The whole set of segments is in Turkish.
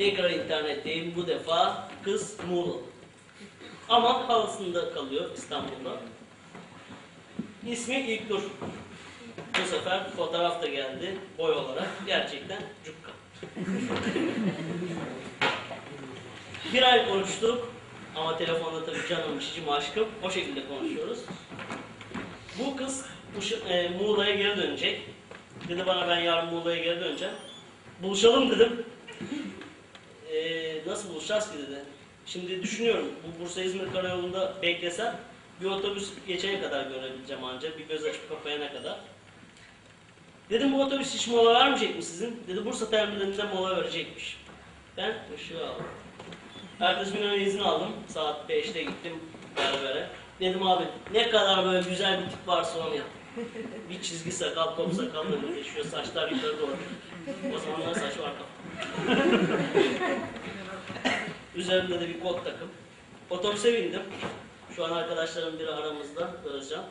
Tekrar internetteyim. Bu defa kız Muğla'lı. Ama halısında kalıyor İstanbul'da. İsmi İlknur. Bu sefer fotoğraf da geldi boy olarak. Gerçekten cukka. Bir ay konuştuk. Ama telefonda tabii canım, cicim, aşkım. O şekilde konuşuyoruz. Bu kız e, Muğla'ya geri dönecek. Dedi bana ben yarın Muğla'ya geri döneceğim. Buluşalım dedim. Nasıl buluşacağız ki dedi. Şimdi düşünüyorum bu Bursa İzmir Karayolu'nda beklesem bir otobüs geçene kadar görebileceğim ancak bir göz açıp kapayana kadar. Dedim bu otobüs hiç mola vermeyecek mi sizin? Dedi Bursa terminalinde mola verecekmiş. Ben ışığı aldım. Ertesi gün izin aldım. Saat 5'te gittim berbere. Dedim abi ne kadar böyle güzel bir tip varsa onu yap. Bir çizgi sakal, top sakal da geçiyor. Saçlar yukarı doğru. O zamanlar saç var kafamda. Üzerimde de bir kot takım. Otobüse bindim. Şu an arkadaşlarım biri aramızda, Özcan.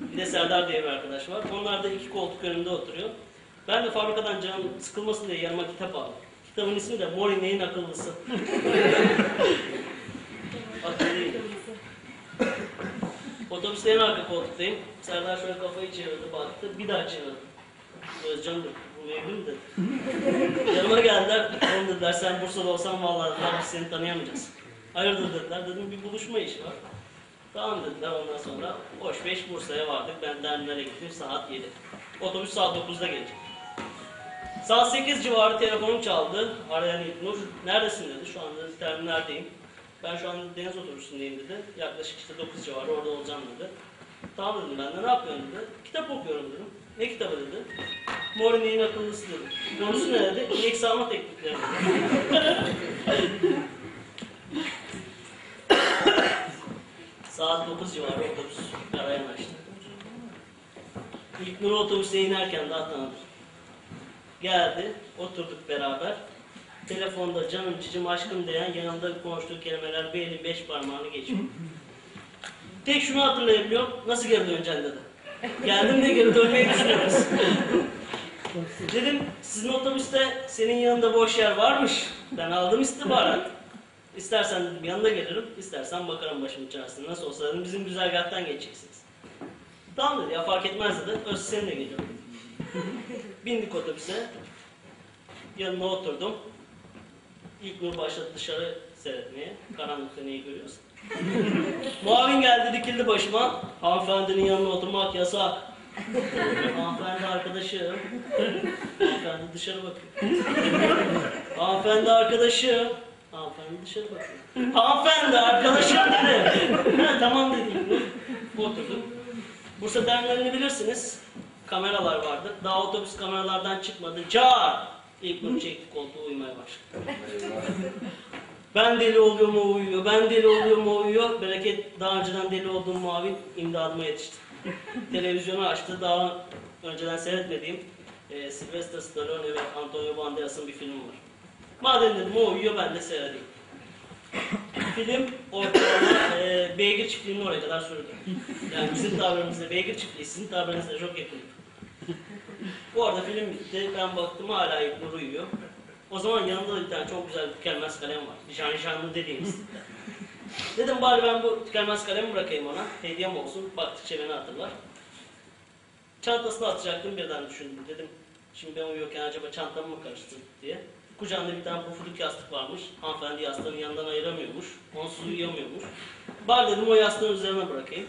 Bir de Serdar diye bir arkadaş var. Onlar da iki koltuk önünde oturuyor. Ben de fabrikadan canım sıkılmasın diye yanıma kitap aldım. Kitabın ismi de Mor İneğin Akıllısı. Otobüste en arka koltuktayım. Serdar şöyle kafayı çevirdi, baktı. Bir daha çevirdi. Özcan da bu evli dedi. Dediler sen Bursa'da olsan vallahi dediler, seni tanıyamayacağız. Hayırdır dediler. Dedim bir buluşma işi var. Tamam dediler ondan sonra hoş beş Bursa'ya vardık. Ben terminale gittim saat 7. Otobüs saat 9'da gelecek. Saat 8 civarı telefonum çaldı. Arayan İlknur. Neredesin dedi. Şu anda terminaldeyim. Ben şu an deniz otobüsündeyim dedi. Yaklaşık işte 9 civarı orada olacağım dedi. Tamam dedim ben de ne yapıyorsun dedi. Kitap okuyorum dedim. Ne kitabı dedi. Morine'nin akıllısı dedi. Konusu ne dedi? İnek sağma teknikleri. Saat 9 civarı otobüs arayan açtı. İlk Nur otobüse inerken daha tanıdım. Geldi, oturduk beraber. Telefonda canım cicim aşkım diyen yanında konuştuğu kelimeler bir elin beş parmağını geçiyor. Tek şunu hatırlayabiliyorum, nasıl geri döneceksin dedi. Geldim de geri dönmeyi düşünüyoruz. Dedim, sizin otobüste senin yanında boş yer varmış. Ben aldım istihbarat. İstersen dedim yanına gelirim, istersen bakarım başımın çaresine. Nasıl olsa dedim bizim güzergahtan geçeceksiniz. Tamam dedi ya fark etmez dedi. Öz seninle geliyorum. Bindik otobüse. Yanına oturdum. İlk nur başladı dışarı seyretmeye. Karanlıkta neyi görüyorsun? Muavin geldi dikildi başıma. Hanımefendinin yanına oturmak yasak. Hanımefendi arkadaşım. Hanımefendi dışarı bakıyor. Hanımefendi arkadaşım. Hanımefendi dışarı bakıyor. Hanımefendi arkadaşım dedi. Ha, tamam dedim. Oturduk. Bursa terminalini bilirsiniz. Kameralar vardı. Daha otobüs kameralardan çıkmadı. Car! İlk nur çekti koltuğu uyumaya başladı. Ben deli oluyorum o uyuyor. Ben deli oluyorum o uyuyor. Bereket daha önceden deli olduğum muavin imdadıma yetişti. Televizyonu açtı. Daha önceden seyretmediğim e, Sylvester Stallone ve Antonio Banderas'ın bir filmi var. Madem dedim o uyuyor ben de seyredeyim. Film ortalama e, beygir çiftliğinin oraya kadar sürdü. Yani bizim tabirimize beygir çiftliği, sizin tabirinizle çok yakın. Bu arada film bitti. Ben baktım hala İlknur uyuyor. O zaman yanında da bir tane çok güzel tükenmez kalem var. Jan Janlı dediğimiz. Dedim bari ben bu tükenmez kalemi bırakayım ona. Hediyem olsun. Baktıkça beni hatırlar. Çantasına atacaktım birden düşündüm. Dedim şimdi ben uyuyorken acaba çantamı mı karıştırdı diye. Kucağında bir tane pufuduk yastık varmış. Hanımefendi yastığını yanından ayıramıyormuş. Onsuz uyuyamıyormuş. Bari dedim o yastığın üzerine bırakayım.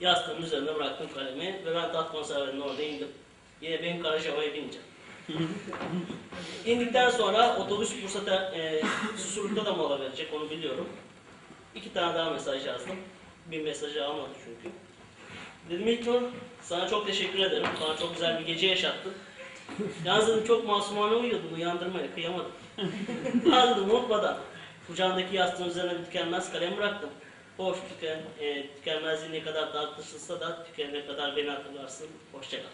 Yastığın üzerine bıraktım kalemi ve ben tat konservenin orada indim. Yine benim Karacaba'ya bineceğim. İndikten sonra otobüs Bursa'da e, Susurluk'ta da mola verecek onu biliyorum. İki tane daha mesaj yazdım. Bir mesajı almadı çünkü. Dedim ilk nur sana çok teşekkür ederim. Bana çok güzel bir gece yaşattın. Yalnız dedim çok masumane uyuyordum. Uyandırmaya kıyamadım. Ha dedim unutmadan. Kucağındaki yastığın üzerine bir tükenmez kalem bıraktım. Hoş tüken, e, tükenmezliği ne kadar tartışılsa da tükenene kadar beni hatırlarsın. Hoşçakal.